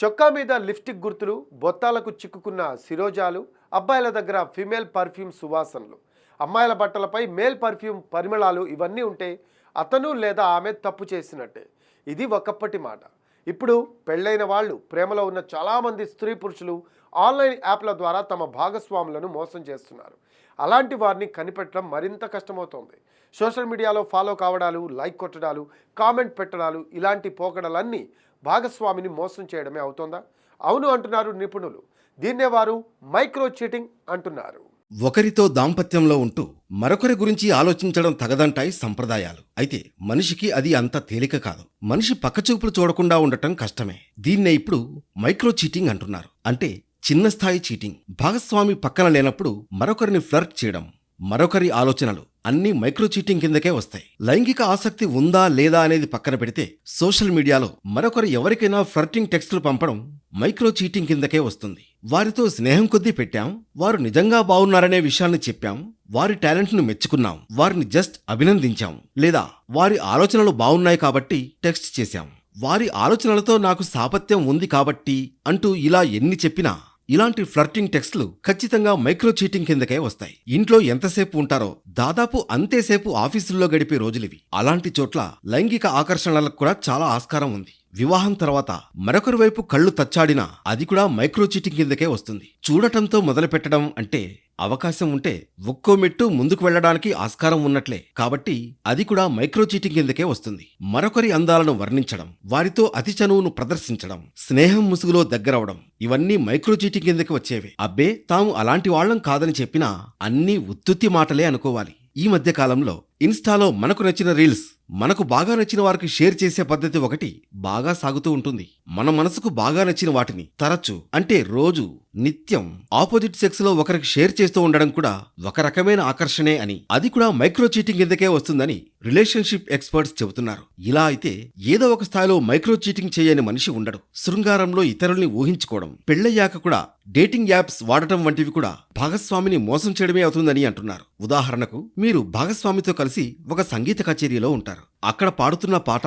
చొక్కా మీద లిప్స్టిక్ గుర్తులు బొత్తాలకు చిక్కుకున్న శిరోజాలు అబ్బాయిల దగ్గర ఫిమేల్ పర్ఫ్యూమ్ సువాసనలు. అమ్మాయిల బట్టలపై మేల్ పర్ఫ్యూమ్ పరిమళాలు ఇవన్నీ ఉంటే అతను లేదా ఆమె తప్పు చేసినట్టే. ఇది ఒకప్పటి మాట. ఇప్పుడు పెళ్ళైన వాళ్ళు ప్రేమలో ఉన్న చాలామంది స్త్రీ పురుషులు ఆన్లైన్ యాప్ల ద్వారా తమ భాగస్వాములను మోసం చేస్తున్నారు. అలాంటి వారిని కనిపెట్టడం మరింత కష్టమవుతోంది. సోషల్ మీడియాలో ఫాలో కావడాలు లైక్ కొట్టడాలు కామెంట్ పెట్టడాలు ఇలాంటి పోకడలన్నీ భాగస్వామిని మోసం చేయడమే అవుతోందా? అవును అంటున్నారు నిపుణులు. దీన్నే వారు మైక్రో చీటింగ్ అంటున్నారు. ఒకరితో దాంపత్యంలో ఉంటూ మరొకరి గురించి ఆలోచించడం తగదంటాయి సంప్రదాయాలు. అయితే మనిషికి అది అంత తేలిక కాదు. మనిషి పక్కచూపులు చూడకుండా ఉండటం కష్టమే. దీన్నే ఇప్పుడు మైక్రో చీటింగ్ అంటున్నారు. అంటే చిన్న స్థాయి చీటింగ్. భాగస్వామి పక్కన లేనప్పుడు మరొకరిని ఫ్లర్ట్ చేయడం మరొకరి ఆలోచనలు అన్నీ మైక్రో చీటింగ్ కిందకే వస్తాయి. లైంగిక ఆసక్తి ఉందా లేదా అనేది పక్కన పెడితే సోషల్ మీడియాలో మరొకరు ఎవరికైనా ఫ్లర్టింగ్ టెక్స్టులు పంపడం మైక్రో చీటింగ్ కిందకే వస్తుంది. వారితో స్నేహం కొద్దీ పెట్టాం వారు నిజంగా బాగున్నారనే విషయాన్ని చెప్పాం వారి టాలెంట్ను మెచ్చుకున్నాం వారిని జస్ట్ అభినందించాం లేదా వారి ఆలోచనలు బాగున్నాయి కాబట్టి టెక్స్ట్ చేశాం. వారి ఆలోచనలతో నాకు సాపత్యం ఉంది కాబట్టి అంటూ ఇలా ఎన్ని చెప్పినా ఇలాంటి ఫ్లర్టింగ్ టెక్స్ట్లు ఖచ్చితంగా మైక్రో చీటింగ్ కిందకే వస్తాయి. ఇంట్లో ఎంతసేపు ఉంటారో దాదాపు అంతేసేపు ఆఫీసుల్లో గడిపే రోజులివి. అలాంటి చోట్ల లైంగిక ఆకర్షణలకు కూడా చాలా ఆస్కారం ఉంది. వివాహం తర్వాత మరొకరి వైపు కళ్ళు తచ్చాడినా అది కూడా మైక్రో చీటింగ్ కిందకే వస్తుంది. చూడటంతో మొదలుపెట్టడం అంటే అవకాశం ఉంటే ఒక్కో మెట్టు ముందుకు వెళ్ళడానికి ఆస్కారం ఉన్నట్లే. కాబట్టి అది కూడా మైక్రో చీటింగ్ కిందకే వస్తుంది. మరొకరి అందాలను వర్ణించడం వారితో అతి చనువును ప్రదర్శించడం స్నేహం ముసుగులో దగ్గరవడం ఇవన్నీ మైక్రో చీటింగ్ కిందకి వచ్చేవే. అబ్బే తాము అలాంటి వాళ్ళం కాదని చెప్పినా అన్నీ ఉత్తుత్తి మాటలే అనుకోవాలి. ఈ మధ్య కాలంలో ఇన్స్టాలో మనకు నచ్చిన రీల్స్ మనకు బాగా నచ్చిన వారికి షేర్ చేసే పద్ధతి ఒకటి బాగా సాగుతూ ఉంటుంది. మన మనసుకు బాగా నచ్చిన వాటిని తరచు అంటే రోజు నిత్యం ఆపోజిట్ సెక్స్లో ఒకరికి షేర్ చేస్తూ ఉండడం కూడా ఒక రకమైన ఆకర్షణే అని. అది కూడా మైక్రో చీటింగ్ కిందకే వస్తుందని రిలేషన్షిప్ ఎక్స్పర్ట్స్ చెబుతున్నారు. ఇలా అయితే ఏదో ఒక స్థాయిలో మైక్రో చీటింగ్ చేయని మనిషి ఉండడు. శృంగారంలో ఇతరుల్ని ఊహించుకోవడం పెళ్ళయ్యాక కూడా డేటింగ్ యాప్స్ వాడటం వంటివి కూడా భాగస్వామిని మోసం చేయడమే అవుతుందని అంటున్నారు. ఉదాహరణకు మీరు భాగస్వామితో కలిసి ఒక సంగీత కచేరీలో ఉంటారు. అక్కడ పాడుతున్న పాట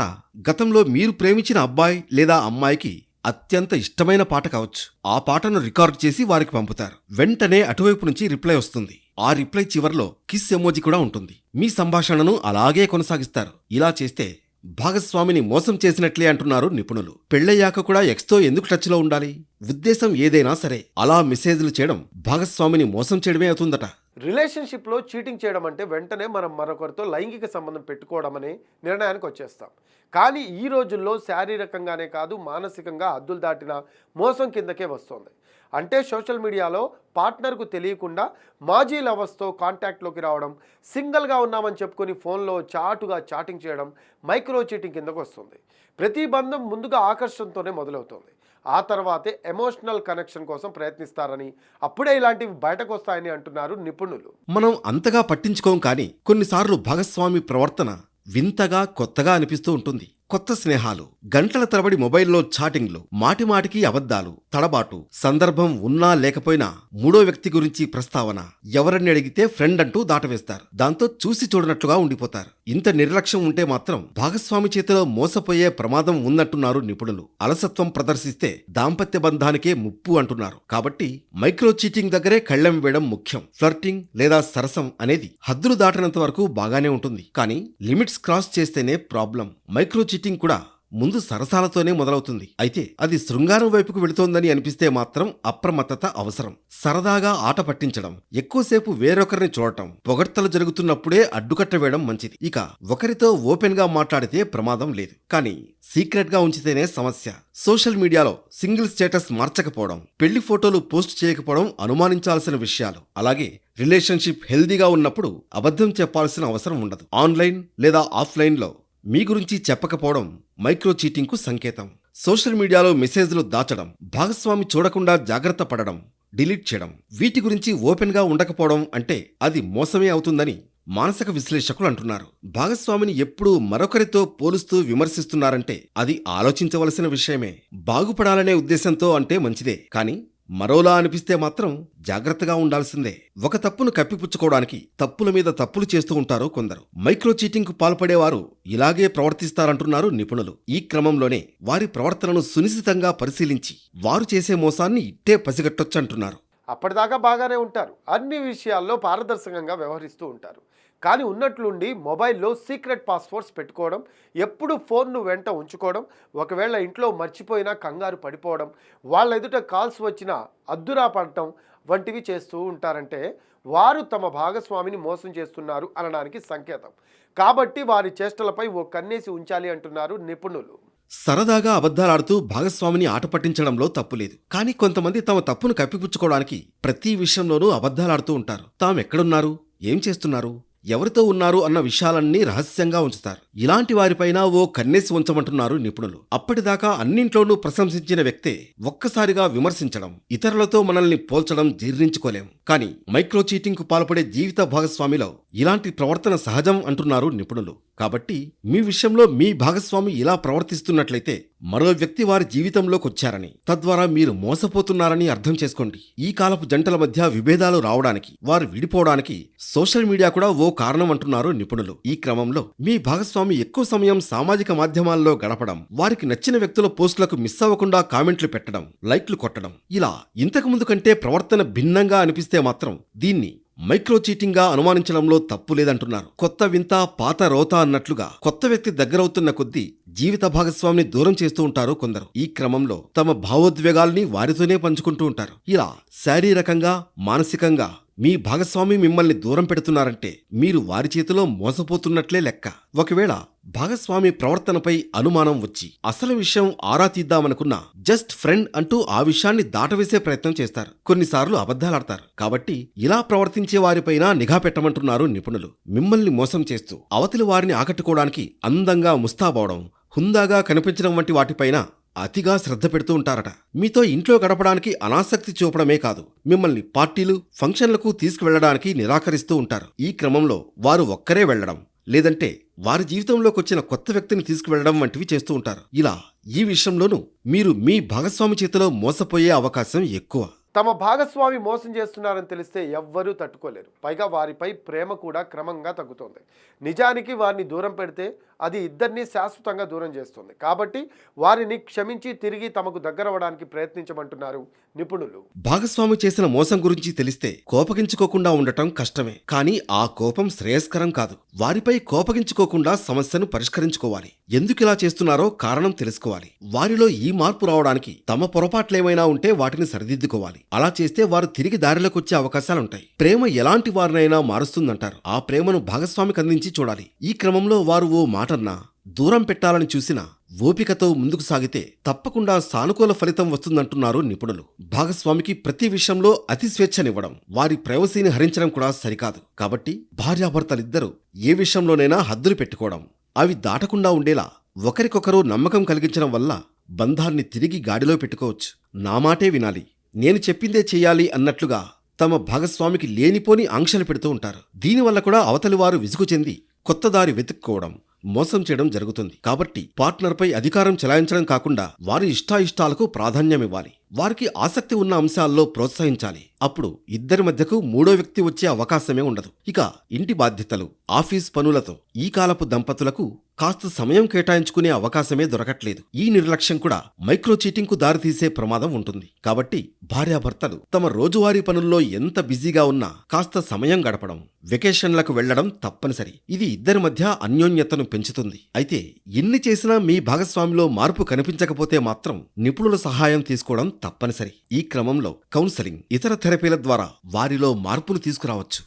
గతంలో మీరు ప్రేమించిన అబ్బాయి లేదా అమ్మాయికి అత్యంత ఇష్టమైన పాట కావచ్చు. ఆ పాటను రికార్డ్ చేసి వారికి పంపుతారు. వెంటనే అటువైపు నుంచి రిప్లై వస్తుంది. ఆ రిప్లై చివరిలో కిస్ ఎమోజీ కూడా ఉంటుంది. మీ సంభాషణను అలాగే కొనసాగిస్తారు. ఇలా చేస్తే భాగస్వామిని మోసం చేసినట్లే అంటున్నారు నిపుణులు. పెళ్ళయ్యాక కూడా ఎక్స్తో ఎందుకు టచ్లో ఉండాలి? ఉద్దేశం ఏదైనా సరే. అలా మెసేజ్లు చేయడం భాగస్వామిని మోసం చేయడమే అవుతుందట. రిలేషన్షిప్లో చీటింగ్ చేయడం అంటే వెంటనే మనం మరొకరితో లైంగిక సంబంధం పెట్టుకోవడమనే నిర్ణయానికి వచ్చేస్తాం. కానీ ఈ రోజుల్లో శారీరకంగానే కాదు మానసికంగా హద్దులు దాటిన మోసం కిందకే వస్తుంది. అంటే సోషల్ మీడియాలో పార్ట్నర్కు తెలియకుండా మాజీ లవర్స్తో కాంటాక్ట్లోకి రావడం సింగిల్గా ఉన్నామని చెప్పుకొని ఫోన్లో చాటుగా చాటింగ్ చేయడం మైక్రో చీటింగ్ కిందకు వస్తుంది. ప్రతి బంధం ముందుగా ఆకర్షణతోనే మొదలవుతుంది. ఆ తర్వాతే ఎమోషనల్ కనెక్షన్ కోసం ప్రయత్నిస్తారని అప్పుడే ఇలాంటివి బయటకు వస్తాయని అంటున్నారు నిపుణులు. మనం అంతగా పట్టించుకోం కానీ కొన్నిసార్లు భాగస్వామి ప్రవర్తన వింతగా కొత్తగా అనిపిస్తూ ఉంటుంది. కొత్త స్నేహాలు గంటల తరబడి మొబైల్లో చాటింగ్లు మాటిమాటికి అబద్ధాలు తడబాటు సందర్భం ఉన్నా లేకపోయినా మూడో వ్యక్తి గురించి ప్రస్తావన ఎవరిని అడిగితే ఫ్రెండ్ అంటూ దాటవేస్తారు. దాంతో చూసి చూడనట్లుగా ఉండిపోతారు. ఇంత నిర్లక్ష్యం ఉంటే మాత్రం భాగస్వామి చేతిలో మోసపోయే ప్రమాదం ఉన్నట్టున్నారు నిపుణులు. అలసత్వం ప్రదర్శిస్తే దాంపత్య బంధానికే ముప్పు అంటున్నారు. కాబట్టి మైక్రో చీటింగ్ దగ్గరే కళ్ళెం వేయడం ముఖ్యం. ఫ్లర్టింగ్ లేదా సరసం అనేది హద్దులు దాటినంత వరకు బాగానే ఉంటుంది. కానీ లిమిట్స్ క్రాస్ చేస్తేనే ప్రాబ్లం. మైక్రో చీటింగ్ కూడా ముందు సరసాలతోనే మొదలవుతుంది. అయితే అది శృంగారం వైపుకు వెళుతోందని అనిపిస్తే మాత్రం అప్రమత్తత అవసరం. సరదాగా ఆట పట్టించడం ఎక్కువసేపు వేరొకరిని చూడటం పొగడ్తలు జరుగుతున్నప్పుడే అడ్డుకట్ట వేయడం మంచిది. ఇక ఒకరితో ఓపెన్గా మాట్లాడితే ప్రమాదం లేదు. కానీ సీక్రెట్గా ఉంచితేనే సమస్య. సోషల్ మీడియాలో సింగిల్ స్టేటస్ మార్చకపోవడం పెళ్ళి ఫోటోలు పోస్ట్ చేయకపోవడం అనుమానించాల్సిన విషయాలు. అలాగే రిలేషన్షిప్ హెల్దీగా ఉన్నప్పుడు అబద్ధం చెప్పాల్సిన అవసరం ఉండదు. ఆన్లైన్ లేదా ఆఫ్లైన్లో మీ గురించి చెప్పకపోవడం మైక్రో చీటింగ్కు సంకేతం. సోషల్ మీడియాలో మెసేజ్లు దాచడం భాగస్వామి చూడకుండా జాగ్రత్త పడడం డిలీట్ చేయడం వీటి గురించి ఓపెన్గా ఉండకపోవడం అంటే అది మోసమే అవుతుందని మానసిక విశ్లేషకులు అంటున్నారు. భాగస్వామిని ఎప్పుడూ మరొకరితో పోలుస్తూ విమర్శిస్తున్నారంటే అది ఆలోచించవలసిన విషయమే. బాగుపడాలనే ఉద్దేశంతో అంటే మంచిదే కానీ మరోలా అనిపిస్తే మాత్రం జాగ్రత్తగా ఉండాల్సిందే. ఒక తప్పును కప్పిపుచ్చుకోవడానికి తప్పుల మీద తప్పులు చేస్తూ ఉంటారు కొందరు. మైక్రో చీటింగ్కు పాల్పడేవారు ఇలాగే ప్రవర్తిస్తారంటున్నారు నిపుణులు. ఈ క్రమంలోనే వారి ప్రవర్తనను సునిశితంగా పరిశీలించి వారు చేసే మోసాన్ని ఇట్టే పసిగట్టొచ్చంటున్నారు. అప్పటిదాకా బాగానే ఉంటారు. అన్ని విషయాల్లో పారదర్శకంగా వ్యవహరిస్తూ ఉంటారు. కానీ ఉన్నట్లుండి మొబైల్లో సీక్రెట్ పాస్వర్డ్స్ పెట్టుకోవడం ఎప్పుడు ఫోన్ను వెంట ఉంచుకోవడం ఒకవేళ ఇంట్లో మర్చిపోయినా కంగారు పడిపోవడం వాళ్ళ ఎదుట కాల్స్ వచ్చినా అద్దురా పడటం వంటివి చేస్తూ ఉంటారంటే వారు తమ భాగస్వామిని మోసం చేస్తున్నారు అనడానికి సంకేతం. కాబట్టి వారి చేష్టలపై ఓ కన్నేసి ఉంచాలి అంటున్నారు నిపుణులు. సరదాగా అబద్ధాలాడుతూ భాగస్వామిని ఆట పట్టించడంలో తప్పులేదు. కానీ కొంతమంది తమ తప్పును కప్పిపుచ్చుకోవడానికి ప్రతి విషయంలోనూ అబద్ధాలాడుతూ ఉంటారు. తామెక్కడున్నారు? ఏం చేస్తున్నారు? ఎవరితో ఉన్నారు? అన్న విషయాలన్నీ రహస్యంగా ఉంచుతారు. ఇలాంటి వారిపైన ఓ కన్నేసి ఉంచమంటున్నారు నిపుణులు. అప్పటిదాకా అన్నింట్లోనూ ప్రశంసించిన వ్యక్తే ఒక్కసారిగా విమర్శించడం ఇతరులతో మనల్ని పోల్చడం జీర్ణించుకోలేం. కానీ మైక్రో చీటింగ్కు పాల్పడే జీవిత భాగస్వామిలో ఇలాంటి ప్రవర్తన సహజం అంటున్నారు నిపుణులు. కాబట్టి మీ విషయంలో మీ భాగస్వామి ఇలా ప్రవర్తిస్తున్నట్లయితే మరో వ్యక్తి వారి జీవితంలోకి వచ్చారని తద్వారా మీరు మోసపోతున్నారని అర్థం చేసుకోండి. ఈ కాలపు జంటల మధ్య విభేదాలు రావడానికి వారు విడిపోవడానికి సోషల్ మీడియా కూడా ఓ కారణం అంటున్నారు నిపుణులు. ఈ క్రమంలో మీ భాగస్వామి ఎక్కువ సమయం సామాజిక మాధ్యమాల్లో గడపడం వారికి నచ్చిన వ్యక్తుల పోస్టులకు మిస్ అవ్వకుండా కామెంట్లు పెట్టడం లైక్లు కొట్టడం ఇలా ఇంతకుముందు కంటే ప్రవర్తన భిన్నంగా అనిపిస్తే మాత్రం దీన్ని మైక్రో చీటింగ్గా అనుమానించడంలో తప్పు లేదంటున్నారు. కొత్త వింత పాత రోత అన్నట్లుగా కొత్త వ్యక్తి దగ్గరవుతున్న కొద్దీ జీవిత భాగస్వామిని దూరం చేస్తూ ఉంటారు కొందరు. ఈ క్రమంలో తమ భావోద్వేగాల్ని వారితోనే పంచుకుంటూ ఉంటారు. ఇలా శారీరకంగా మానసికంగా మీ భాగస్వామి మిమ్మల్ని దూరం పెడుతున్నారంటే మీరు వారి చేతిలో మోసపోతున్నట్లే లెక్క. ఒకవేళ భాగస్వామి ప్రవర్తనపై అనుమానం వచ్చి అసలు విషయం ఆరా తీద్దామనుకున్నా జస్ట్ ఫ్రెండ్ అంటూ ఆ విషయాన్ని దాటవేసే ప్రయత్నం చేస్తారు. కొన్నిసార్లు అబద్ధాలాడతారు. కాబట్టి ఇలా ప్రవర్తించే వారిపైన నిఘా పెట్టమంటున్నారు నిపుణులు. మిమ్మల్ని మోసం చేస్తూ అవతలి వారిని ఆకట్టుకోవడానికి అందంగా ముస్తాబవడం హుందాగా కనిపించడం వంటి వాటిపైన అతిగా శ్రద్ధ పెడుతూ ఉంటారట. మీతో ఇంట్లో గడపడానికి అనాసక్తి చూపడమే కాదు మిమ్మల్ని పార్టీలు ఫంక్షన్లకు తీసుకువెళ్ళడానికి నిరాకరిస్తూ ఉంటారు. ఈ క్రమంలో వారు ఒక్కరే వెళ్ళడం లేదంటే వారి జీవితంలోకి వచ్చిన కొత్త వ్యక్తిని తీసుకువెళ్ళడం వంటివి చేస్తూ ఉంటారు. ఇలా ఈ విషయంలోనూ మీరు మీ భాగస్వామి చేతిలో మోసపోయే అవకాశం ఎక్కువ. తమ భాగస్వామి మోసం చేస్తున్నారని తెలిస్తే ఎవ్వరూ తట్టుకోలేరు. పైగా వారిపై ప్రేమ కూడా క్రమంగా తగ్గుతోంది. నిజానికి వారిని దూరం పెడితే అది ఇద్దరిని శాశ్వతంగా దూరం చేస్తుంది. కాబట్టి వారిని క్షమించి తిరిగి తమకు దగ్గరవడానికి ప్రయత్నించమంటున్నారు నిపుణులు. భాగస్వామి చేసిన మోసం గురించి తెలిస్తే కోపగించుకోకుండా ఉండటం కష్టమే. కానీ ఆ కోపం శ్రేయస్కరం కాదు. వారిపై కోపగించుకోకుండా సమస్యను పరిష్కరించుకోవాలి. ఎందుకిలా చేస్తున్నారో కారణం తెలుసుకోవాలి. వారిలో ఈ మార్పు రావడానికి తమ పొరపాట్లేమైనా ఉంటే వాటిని సరిదిద్దుకోవాలి. అలా చేస్తే వారు తిరిగి దారిలోకి వచ్చే అవకాశాలుంటాయి. ప్రేమ ఎలాంటి వారినైనా మారుస్తుందంటారు. ఆ ప్రేమను భాగస్వామికి అందించి చూడాలి. ఈ క్రమంలో వారు ఓ మాటన్నా దూరం పెట్టాలని చూసినా ఓపికతో ముందుకు సాగితే తప్పకుండా సానుకూల ఫలితం వస్తుందంటున్నారు నిపుణులు. భాగస్వామికి ప్రతి విషయంలో అతి స్వేచ్ఛనివ్వడం వారి ప్రైవసీని హరించడం కూడా సరికాదు. కాబట్టి భార్యాభర్తలిద్దరూ ఏ విషయంలోనైనా హద్దులు పెట్టుకోవడం అవి దాటకుండా ఉండేలా ఒకరికొకరు నమ్మకం కలిగించడం వల్ల బంధాన్ని తిరిగి గాడిలో పెట్టుకోవచ్చు. నా మాటే వినాలి. నేను చెప్పిందే చేయాలి అన్నట్లుగా తమ భాగస్వామికి లేనిపోని ఆంక్షలు పెడుతూ ఉంటారు. దీనివల్ల కూడా అవతలి వారు విసుగు చెంది కొత్త దారి వెతుక్కోవడం మోసం చేయడం జరుగుతుంది. కాబట్టి పార్ట్నర్పై అధికారం చెలాయించడం కాకుండా వారి ఇష్టాయిష్టాలకు ప్రాధాన్యమివ్వాలి. వారికి ఆసక్తి ఉన్న అంశాల్లో ప్రోత్సహించాలి. అప్పుడు ఇద్దరి మధ్యకు మూడో వ్యక్తి వచ్చే అవకాశమే ఉండదు. ఇక ఇంటి బాధ్యతలు ఆఫీస్ పనులతో ఈ కాలపు దంపతులకు కాస్త సమయం కేటాయించుకునే అవకాశమే దొరకట్లేదు. ఈ నిర్లక్ష్యం కూడా మైక్రో చీటింగ్కు దారితీసే ప్రమాదం ఉంటుంది. కాబట్టి భార్యాభర్తలు తమ రోజువారీ పనుల్లో ఎంత బిజీగా ఉన్నా కాస్త సమయం గడపడం వెకేషన్లకు వెళ్ళడం తప్పనిసరి. ఇది ఇద్దరి మధ్య అన్యోన్యతను పెంచుతుంది. అయితే ఎన్ని చేసినా మీ భాగస్వామిలో మార్పు కనిపించకపోతే మాత్రం నిపుణుల సహాయం తీసుకోవడం తప్పనిసరి. ఈ క్రమంలో కౌన్సెలింగ్ ఇతర థెరపీల ద్వారా వారిలో మార్పును తీసుకురావచ్చు.